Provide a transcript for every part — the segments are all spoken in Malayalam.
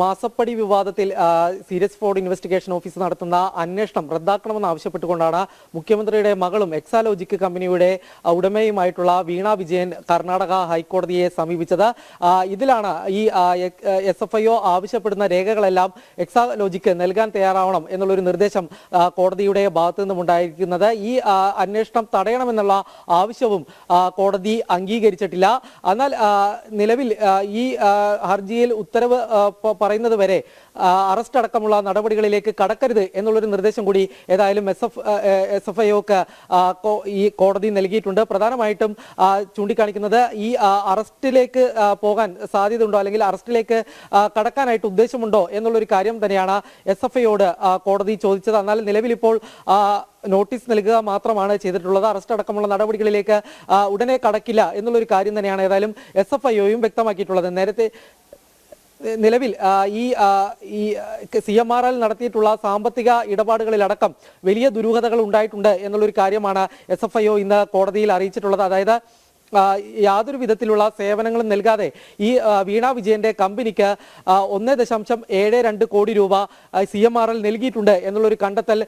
മാസപ്പടി വിവാദത്തിൽ സീരിയസ് ഫ്രോഡ് ഇൻവെസ്റ്റിഗേഷൻ ഓഫീസ് നടത്തുന്ന അന്വേഷണം റദ്ദാക്കണമെന്ന് ആവശ്യപ്പെട്ടുകൊണ്ടാണ് മുഖ്യമന്ത്രിയുടെ മകളും എക്സാലോജിക് കമ്പനിയുടെ ഉടമയുമായിട്ടുള്ള വീണ വിജയൻ കർണാടക ഹൈക്കോടതിയെ സമീപിച്ചത്. ഇതിലാണ് ഈ എസ് എഫ് ഐ ഒ ആവശ്യപ്പെടുന്ന രേഖകളെല്ലാം എക്സാലോജിക്ക് നൽകാൻ തയ്യാറാവണം എന്നുള്ളൊരു നിർദ്ദേശം കോടതിയുടെ ഭാഗത്തു നിന്നും ഉണ്ടായിരിക്കുന്നത്. ഈ അന്വേഷണം തടയണമെന്നുള്ള ആവശ്യവും കോടതി അംഗീകരിച്ചിട്ടില്ല. എന്നാൽ നിലവിൽ ഈ ഹർജിയിൽ ഉത്തരവ് പറയുന്നത് വരെ അറസ്റ്റ് അടക്കമുള്ള നടപടികളിലേക്ക് കടക്കരുത് എന്നുള്ളൊരു നിർദ്ദേശം കൂടി ഏതായാലും എസ് എഫ് എസ് എഫ് ഐഒക്ക് ഈ കോടതി നൽകിയിട്ടുണ്ട്. പ്രധാനമായിട്ടും ചൂണ്ടിക്കാണിക്കുന്നത് ഈ അറസ്റ്റിലേക്ക് പോകാൻ സാധ്യതയുണ്ടോ അല്ലെങ്കിൽ അറസ്റ്റിലേക്ക് കടക്കാനായിട്ട് ഉദ്ദേശമുണ്ടോ എന്നുള്ളൊരു കാര്യം തന്നെയാണ് എസ് എഫ് ഐയോട് കോടതി ചോദിച്ചത്. എന്നാൽ നിലവിലിപ്പോൾ നോട്ടീസ് നൽകുക മാത്രമാണ് ചെയ്തിട്ടുള്ളത്. അറസ്റ്റ് അടക്കമുള്ള നടപടികളിലേക്ക് ഉടനെ കടക്കില്ല എന്നുള്ളൊരു കാര്യം തന്നെയാണ് ഏതായാലും എസ് എഫ് ഐഒയും വ്യക്തമാക്കിയിട്ടുള്ളത്. നേരത്തെ നിലവിൽ ഈ ഈ സി എം ആർ എൽ നടത്തിയിട്ടുള്ള സാമ്പത്തിക ഇടപാടുകളിലടക്കം വലിയ ദുരൂഹതകൾ ഉണ്ടായിട്ടുണ്ട് എന്നുള്ളൊരു കാര്യമാണ് എസ് എഫ് ഐ ഒ ഇന്ന് കോടതിയിൽ അറിയിച്ചിട്ടുള്ളത്. അതായത് യാതൊരു വിധത്തിലുള്ള സേവനങ്ങളും നൽകാതെ ഈ വീണാ വിജയന്റെ കമ്പനിക്ക് ഒന്ന് ദശാംശം ഏഴ് രണ്ട് കോടി രൂപ സി എം ആർ എൽ നൽകിയിട്ടുണ്ട് എന്നുള്ളൊരു കണ്ടെത്തൽ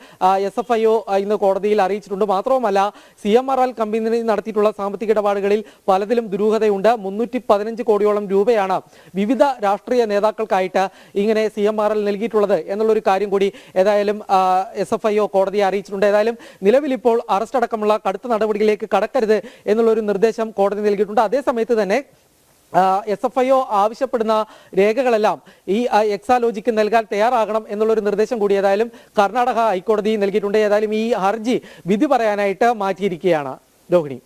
എസ് എഫ് ഐ ഒ ഇന്ന് കോടതിയിൽ അറിയിച്ചിട്ടുണ്ട്. മാത്രവുമല്ല C M R L company നടത്തിയിട്ടുള്ള സാമ്പത്തിക ഇടപാടുകളിൽ പലതിലും ദുരൂഹതയുണ്ട്. മുന്നൂറ്റി പതിനഞ്ച് കോടിയോളം രൂപയാണ് വിവിധ രാഷ്ട്രീയ നേതാക്കൾക്കായിട്ട് ഇങ്ങനെ സി എം ആർ എൽ നൽകിയിട്ടുള്ളത് എന്നുള്ളൊരു കാര്യം കൂടി ഏതായാലും എസ് എഫ് ഐ ഒ കോടതിയെ അറിയിച്ചിട്ടുണ്ട്. ഏതായാലും നിലവിൽ ഇപ്പോൾ അറസ്റ്റ് അടക്കമുള്ള കടുത്ത നടപടികളിലേക്ക് കടക്കരുത് എന്നുള്ളൊരു നിർദ്ദേശം കോടതി നൽകിയിട്ടുണ്ട്. അതേസമയത്ത് തന്നെ എസ് എഫ് ഐ ഒ ആവശ്യപ്പെടുന്ന രേഖകളെല്ലാം ഈ എക്സാലോജിക്ക് നൽകാൻ തയ്യാറാകണം എന്നുള്ളൊരു നിർദ്ദേശം കൂടി ഏതായാലും കർണാടക ഹൈക്കോടതി നൽകിയിട്ടുണ്ട്. ഏതായാലും ഈ ഹർജി വിധി പറയാനായിട്ട് മാറ്റിയിരിക്കുകയാണ് രോഹിണി.